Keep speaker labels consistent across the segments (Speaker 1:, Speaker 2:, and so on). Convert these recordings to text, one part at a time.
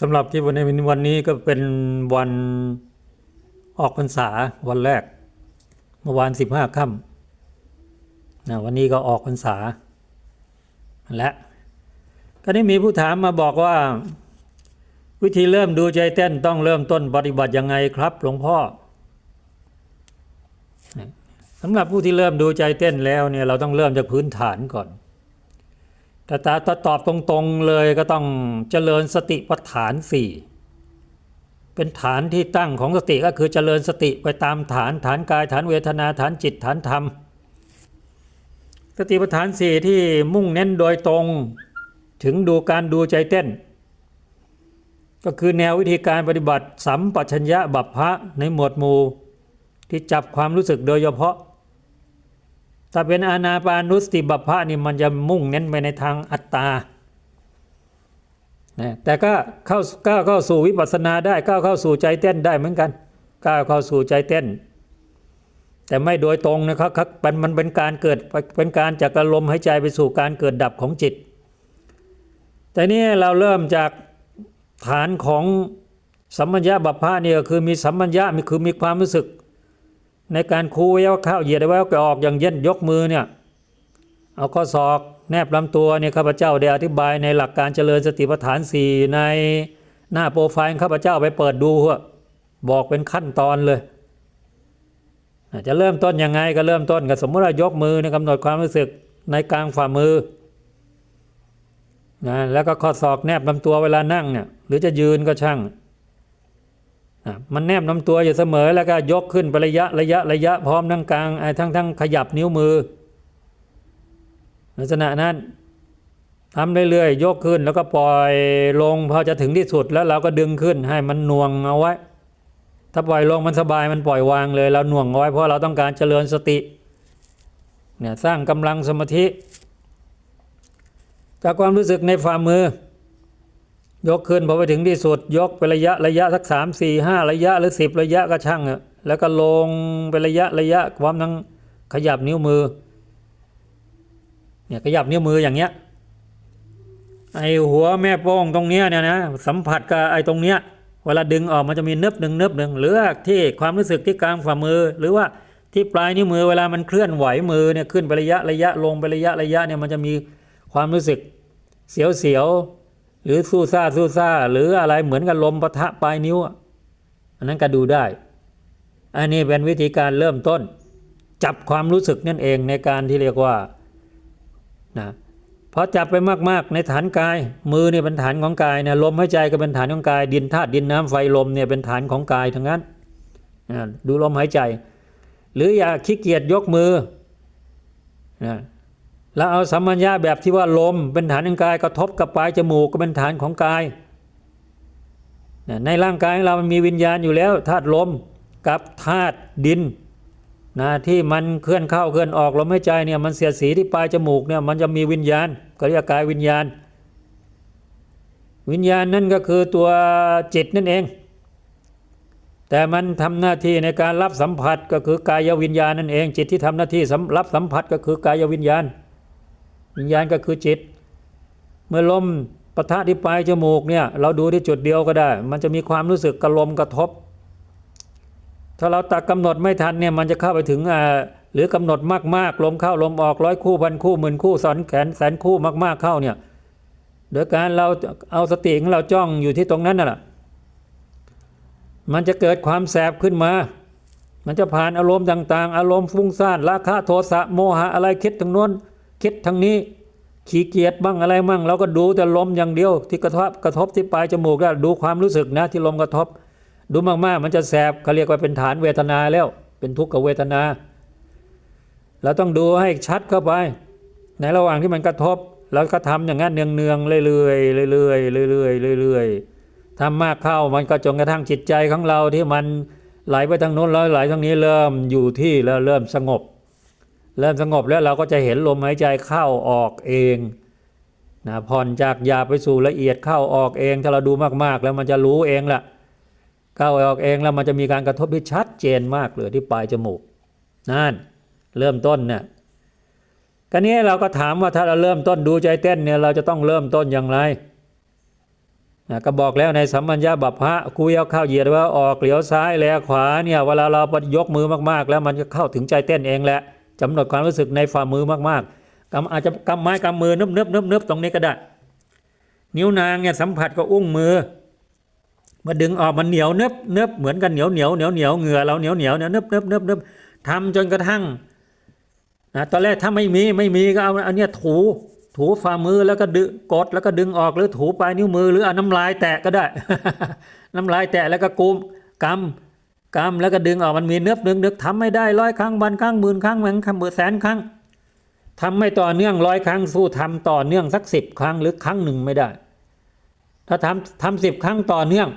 Speaker 1: สำหรับที่วันนี้วันนี้ก็เป็นวันออกพรรษาวันแรก เมื่อวานสิบห้าค่ำนะวันนี้ก็ออกพรรษา และก็ได้มีผู้ถามมาบอกว่า วิธีเริ่มดูใจเต้นต้องเริ่มต้นปฏิบัติยังไงครับหลวงพ่อสำหรับผู้ที่เริ่มดูใจเต้นแล้วเนี่ยเราต้องเริ่มจากพื้นฐานก่อน แต่ตาตาตอบตรงๆเลยก็ต้องเจริญสติปัฏฐานสี่เป็นฐานที่ตั้งของสติก็คือเจริญสติไปตามฐานฐานกายฐานเวทนาฐานจิตฐานธรรม สติปัฏฐานสี่ที่มุ่งเน้นโดยตรงถึงดูการดูใจเต้น ก็คือแนววิธีการปฏิบัติสัมปชัญญะบัพพะในหมวดหมู่ที่จับความรู้สึกโดยเฉพาะ ถ้าเป็นอานาปานุสติบัพพะนี่มันจะมุ่งเน้นไปในทางอัตตานะแต่ก็เข้าก้าวเข้าสู่วิปัสสนาได้ก้าวเข้าสู่ใจเต้นได้เหมือนกันก้าวเข้าสู่ใจเต้น แต่ไม่โดยตรงนะครับครับมันมันเป็นการเกิดเป็นการจากอารมณ์หายใจไปสู่การเกิดดับของจิต แต่นี่เราเริ่มจากฐานของสัมมัญญะบัพพะนี่ก็คือมีสัมมัญญะมีคือมีความรู้สึก ในการคูไว้ว่าเข้าเหยียดไว้ว่าออกอย่างเย็นยกมือเนี่ยเอาข้อศอกแนบลำตัวเนี่ยข้าพเจ้าได้อธิบายในหลักการเจริญสติปัฏฐานสี่ในหน้าโปรไฟล์ข้าพเจ้าไปเปิดดูหัวบอกเป็นขั้นตอนเลยจะเริ่มต้นยังไงก็เริ่มต้นกับสมมติว่ายกมือในยกำหนดความรู้สึกในกลางฝ่ามือนะแล้วก็ข้อศอกแนบลำตัวเวลานั่งเนี่ยหรือจะยืนก็ช่าง มันแนบลำตัวอยู่เสมอแล้วก็ยกขึ้นไประยะระยะระยะพร้อมทั้งกลางทั้งทั้งขยับนิ้วมือ ลักษณะนั้นทำเรื่อยๆยกขึ้นแล้วก็ปล่อยลงพอจะถึงที่สุดแล้วเราก็ดึงขึ้นให้มันน่วงเอาไว้ ถ้าปล่อยลงมันสบายมันปล่อยวางเลยเราหน่วงเอาไว้เพราะเราต้องการเจริญสติเนี่ยสร้างกำลังสมาธิจากความรู้สึกในฝ่ามือ ยกขึ้นพอไปถึงที่สุด ยกเป็นระยะระยะสักสามสี่ห้าระยะหรือสิบระยะก็ช่างอะแล้วก็ลงเป็นระยะระยะความทั้งขยับนิ้วมือเนี่ยขยับนิ้วมืออย่างเงี้ยไอหัวแม่โป้งตรงเนี้ยเนี่ยนะสัมผัสกับไอตรงเนี้ยเวลาดึงออกมันจะมีเนิบหนึ่งเนิบหนึ่งหรือว่าที่ความรู้สึกที่กลางฝ่ามือ หรือว่าที่ปลายนิ้วมือเวลามันเคลื่อนไหวมือเนี่ยขึ้นไประยะระยะลงไประยะระยะเนี่ยมันจะมีความรู้สึกเสียวเสียว หรือสู้ซ่าสู้ซ่าหรืออะไรเหมือนกับลมปะทะปลายนิ้วอันนั้นก็ดูได้ อันนี้เป็นวิธีการเริ่มต้น จับความรู้สึกนั่นเองในการที่เรียกว่านะพอจับไปมากๆ ในฐานกาย มือเนี่ยเป็นฐานของกายนี่ยลมหายใจก็เป็นฐานของกาย ดินธาตุดินน้ำไฟลมเนี่ยเป็นฐานของกายทั้งนั้นนะดูลมหายใจ หรืออย่าขี้เกียจยกมือนะ แล้วเอาสัมมัญญาแบบที่ว่าลมเป็นฐานของกายกระทบกับปลายจมูกก็เป็นฐานของกาย ในร่างกายของเรามันมีวิญญาณอยู่แล้วธาตุลมกับธาตุดินนะที่มันเคลื่อนเข้าเคลื่อนออกลมหายใจเนี่ยมันเสียดสีที่ปลายจมูกเนี่ยมันจะมีวิญญาณก็เรียกกายวิญญาณ วิญญาณนั่นก็คือตัวจิตนั่นเอง แต่มันทำหน้าที่ในการรับสัมผัสก็คือกายวิญญาณนั่นเอง จิตที่ทำหน้าที่รับสัมผัสก็คือกายวิญญาณ วิญญาณก็คือจิต เมื่อลมปะทะที่ปลายจมูกเนี่ยเราดูที่จุดเดียวก็ได้ มันจะมีความรู้สึกกระลมกระทบ ถ้าเราตักกำหนดไม่ทันเนี่ยมันจะเข้าไปถึงอ่าหรือกำหนดมากๆลมเข้าลมออกร้อยคู่พันคู่หมื่นคู่สอนแขนแสนคู่มาก ๆเข้าเนี่ยโดยการเราเอาสติของเราจ้องอยู่ที่ตรงนั้นน่ะแหละมันจะเกิดความแสบขึ้นมา มันจะผ่านอารมณ์ต่าง ๆ อารมณ์ฟุ้งซ่านราคะโทสะโมหะอะไรคิดทางโน้น คิดทางนี้ขี้เกียจบ้างอะไรบ้างเราก็ดูแต่ลมอย่างเดียว ที่กระทบกระทบที่ปลายจมูกแล้วดูความรู้สึกนะที่ลมกระทบ ดูมากๆ มันจะแสบเขาเรียกว่าเป็นฐานเวทนาแล้ว เป็นทุกขเวทนา เราต้องดูให้ชัดเข้าไป ในระหว่างที่มันกระทบเราก็ทำอย่างนั้นเนืองๆเรื่อยๆเรื่อยๆเรื่อยๆเรื่อยๆทำมากเข้ามันก็จนกระทั่งจิตใจของเราที่มันไหลไปทางโน้นแล้วไหลทางนี้เริ่มอยู่ที่แล้วเริ่มสงบ เริ่มสงบแล้วเราก็จะเห็นลมหายใจเข้าออกเองนะผ่อนจากหยาบไปสู่ละเอียดเข้าออกเอง ถ้าเราดูมากๆ แล้วมันจะรู้เองแหละเข้าออกเองแล้วมันจะมีการกระทบที่ชัดเจนมากเลยที่ปลายจมูกนั่นเริ่มต้นเนี่ยกันนี้เราก็ถามว่าถ้าเราเริ่มต้นดูใจเต้นเนี่ยเราจะต้องเริ่มต้นอย่างไรนะก็บอกแล้วในสัมมัญญาบัพพะคุยเอาเข้าเหยียดว่าออกเหลียวซ้ายแลขวาเนี่ยเวลาเรายกมือมากๆ แล้วมันจะเข้าถึงใจเต้นเองแหละ กำหนดความรู้สึกในฝ่ามือมากๆกำอาจจะกำไม้กำมือนึบนึบนึบนึบตรงนี้ก็ได้ นิ้วนางเนี่ยสัมผัสกับอุ้งมือมาดึงออกมันเหนียวเนบเนบเหมือนกันเหนียวเหนียวเหนียวเหนียวเหงื่อเราเหนียวเหนียวเนี่ยเนบเนบเนบเนบทำจนกระทั่งนะตอนแรกถ้าไม่มีไม่มีก็เอาอันเนี้ยถูถูฝ่ามือแล้วก็ดึงกดแล้วก็ดึงออกหรือถูปลายนิ้วมือหรือเอาน้ำลายแตะก็ได้ น้ำลายแตะแล้วก็กุมกำ กำแล้วก็ดึงออกมันมีเนื้อนึกนึกทำไม่ได้ร้อยครั้งพันครั้งหมื่นครั้งแหมื่นครั้งหมื่นแสนครั้งทำไม่ต่อเนื่องร้อยครั้งสู้ทำต่อเนื่องสักสิบครั้งหรือครั้งหนึ่งไม่ได้ ถ้าทำทำสิบครั้งต่อเนื่อง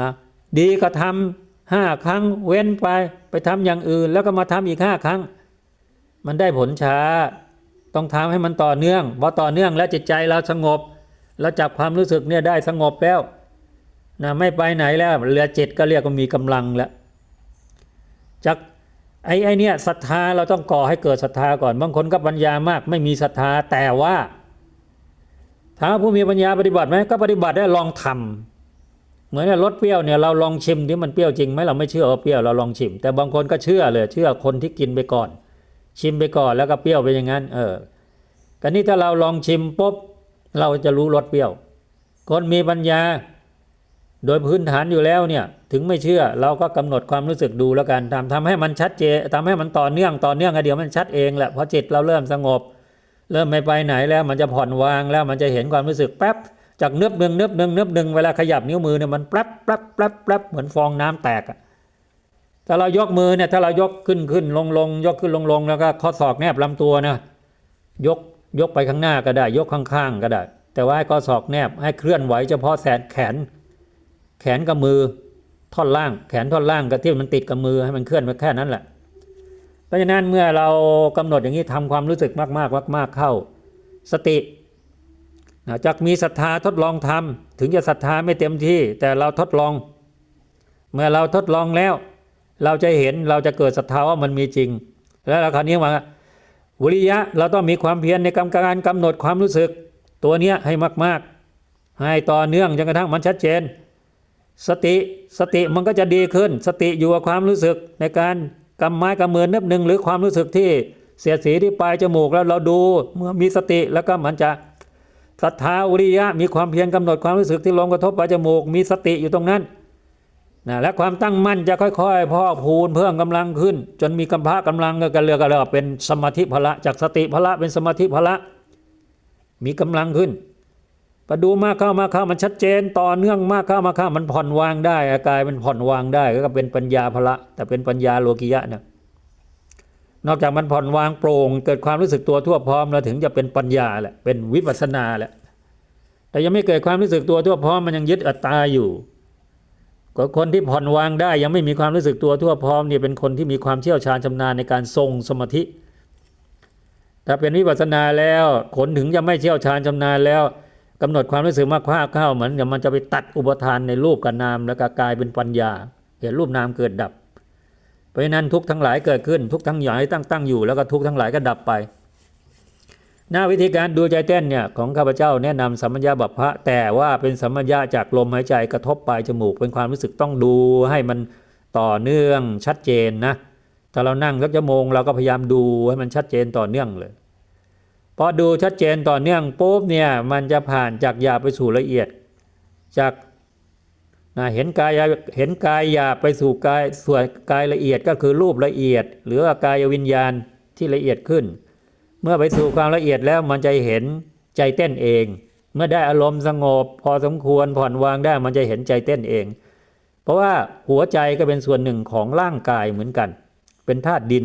Speaker 1: นะดีก็ทำห้าครั้งเว้นไปไปทำอย่างอื่น แล้วก็มาทำอีกห้าครั้ง มันได้ผลช้า ต้องทำให้มันต่อเนื่องพอต่อเนื่องแล้วจิตใจเราสงบเราจับความรู้สึกเนี่ยได้สงบแล้ว นะไม่ไปไหนแล้วเหลือเจิตก็เรียกว่ามีกำลังแล้วจากไอ้ไอ้เนี่ยศรัทธาเราต้องก่อให้เกิดศรัทธาก่อนบางคนก็ปัญญามาก ไม่มีศรัทธาแต่ว่าถามผู้มีปัญญาปฏิบัติไหมก็ปฏิบัติได้ลองทำเหมือนรสเปรี้ยวเนี่ยเราลองชิมที่มันเปรี้ยวจริงไหมเราไม่เชื่อว่าเปรี้ยวเราลองชิม แต่บางคนก็เชื่อเลย เชื่อคนที่กินไปก่อน ชิมไปก่อนแล้วก็เปรี้ยวไปอย่างนั้น เออกันนี้ถ้าเราลองชิมปุ๊บเราจะรู้รสเปรี้ยว คนมีปัญญา โดยพื้นฐานอยู่แล้วเนี่ยถึงไม่เชื่อเราก็กำหนดความรู้สึกดูแล้วกันทำทำให้มันชัดเจนทำให้มันต่อเนื่องต่อเนื่องกันเดี๋ยวมันชัดเองแหละพอจิตเราเริ่มสงบ เริ่มไม่ไปไหนแล้วมันจะผ่อนวางแล้วมันจะเห็นความรู้สึกแป๊บจากเนืบหนึ่งเนืบหนึ่งเนืบหนึ่งเวลาขยับนิ้วมือเนี่ยมันแป๊บแป๊บแป๊บแป๊บเหมือนฟองน้ำแตกอะถ้าเรายกมือเนี่ยถ้าเรายกขึ้นขึ้นลงลงยกขึ้นลงลงแล้วก็ข้อศอกแนบลำตัวนะยกยกไปข้างหน้าก็ได้ ยกข้างๆก็ได้ แต่ว่าให้ข้อศอกแนบให้เคลื่อนไหวเฉพาะแสนแขน แขนกับมือท่อนล่าง แขนท่อนล่างกับที่มันติดกับมือให้มันเคลื่อนไปแค่นั้นแหละเพราะฉะนั้นเมื่อเรากำหนดอย่างนี้ทำความรู้สึกมากๆมากๆเข้า สติจากมีศรัทธาทดลองทำถึงจะศรัทธาไม่เต็มที่ แต่เราทดลอง เมื่อเราทดลองแล้ว เราจะเห็นเราจะเกิดศรัทธาว่ามันมีจริง แล้วคราวนี้ว่าวิริยะเราต้องมีความเพียรในการการกำหนดความรู้สึก ตัวเนี้ยให้มาก ๆ ให้ต่อเนื่องจนกระทั่งมันชัดเจน สติสติมันก็จะดีขึ้น สติอยู่กับความรู้สึกในการกำไม้กำมือนับหนึ่งหรือความรู้สึกที่เสียสีที่ปลายจมูกแล้วเราดูเมื่อมีสติแล้วก็มันจะศรัทธาอุริยะมีความเพียรกำหนดความรู้สึกที่ลงกระทบปลายจมูก มีสติอยู่ตรงนั้นนะและความตั้งมั่นจะค่อยๆพอกพูนเพิ่มกำลังขึ้น จนมีกำพะกำลังก็เรียกกันเลยว่าเป็นสมาธิพละ จากสติพละเป็นสมาธิพละ มีกำลังขึ้น พอดูมากเข้ามาเข้ามันชัดเจนต่อเนื่องมากเข้ามาเข้ามันผ่อนวางได้อากายมันผ่อนวางได้ก็เป็นปัญญาพละ แต่เป็นปัญญาโลกิยะเนะนอกจากมันผ่อนวางโปร่ง เกิดความรู้สึกตัวทั่วพร้อมแล้วถึงจะเป็นปัญญาแหละเป็นวิปัสสนาแหละแต่ยังไม่เกิดความรู้สึกตัวทั่วพร้อมมันยังยึดอัตตาอยู่ก็คนที่ผ่อนวางได้ยังไม่มีความรู้สึกตัวทั่วพร้อมเนี่ยเป็นคนที่มีความเชี่ยวชาญชำนาญในการทรงสมาธิถ้าเป็นวิปัสสนาแล้วคนถึงจะไม่เชี่ยวชาญชำนาญแล้ว กำหนดความรู้สึกมากข้าเข้าเหมือนอย่างมันจะไปตัดอุปทานในรูปกับนามแล้วก็กลายเป็นปัญญา เห็นรูปนามเกิดดับ เพราะฉะนั้นทุกทั้งหลายเกิดขึ้นทุกทั้งหลายตั้งตั้งอยู่แล้วก็ทุกทั้งหลายก็ดับไป หน้าวิธีการดูใจเต้นเนี่ยของข้าพเจ้าแนะนำสัมมัญญาบัพพะแต่ว่าเป็นสัมมัญญาจากลมหายใจกระทบปลายจมูก เป็นความรู้สึกต้องดูให้มันต่อเนื่องชัดเจนนะถ้าเรานั่งสักชั่วโมงเราก็พยายามดูให้มันชัดเจนต่อเนื่องเลย พอดูชัดเจนต่อเนื่องปุ๊บเนี่ยมันจะผ่านจากหยาบไปสู่ละเอียด จากนะเห็นกายเห็นกายหยาบไปสู่กายส่วนกายละเอียดก็คือรูปละเอียด หรือกายวิญญาณที่ละเอียดขึ้น เมื่อไปสู่ความละเอียดแล้วมันจะเห็นใจเต้นเอง เมื่อได้อารมณ์สงบ พอสมควรผ่อนวางได้มันจะเห็นใจเต้นเอง เพราะว่าหัวใจก็เป็นส่วนหนึ่งของร่างกายเหมือนกัน เป็นธาตุดิน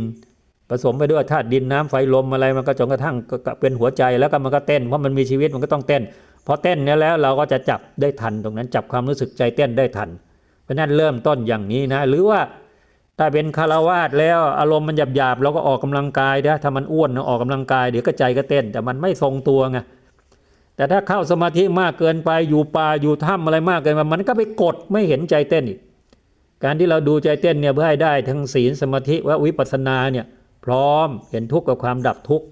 Speaker 1: ผสมไปด้วยธาตุดินน้ำไฟลมอะไรมันก็จนกระทั่งเป็นหัวใจแล้วก็มันก็เต้นเพราะมันมีชีวิตมันก็ต้องเต้นพอเต้นเนี่ยแล้วเราก็จะจับได้ทันตรงนั้นจับความรู้สึกใจเต้นได้ทัน เพราะนั้นเริ่มต้นอย่างนี้นะ หรือว่าถ้าเป็นคารวาสแล้วอารมณ์มันหยาบๆเราก็ออกกำลังกายนะถ้ามันอ้วนนะออกกำลังกายเดี๋ยวก็ใจก็เต้น แต่มันไม่ทรงตัวไงแต่ถ้าเข้าสมาธิมากเกินไปอยู่ป่าอยู่ถ้ำอะไรมากเกินไปมันก็ไปกดไม่เห็นใจเต้นอีกการที่เราดูใจเต้นเนี่ยเพื่อให้ได้ทั้งศีลสมาธิและวิปัสสนาเนี่ย พร้อมเห็นทุกข์กับความดับทุกข์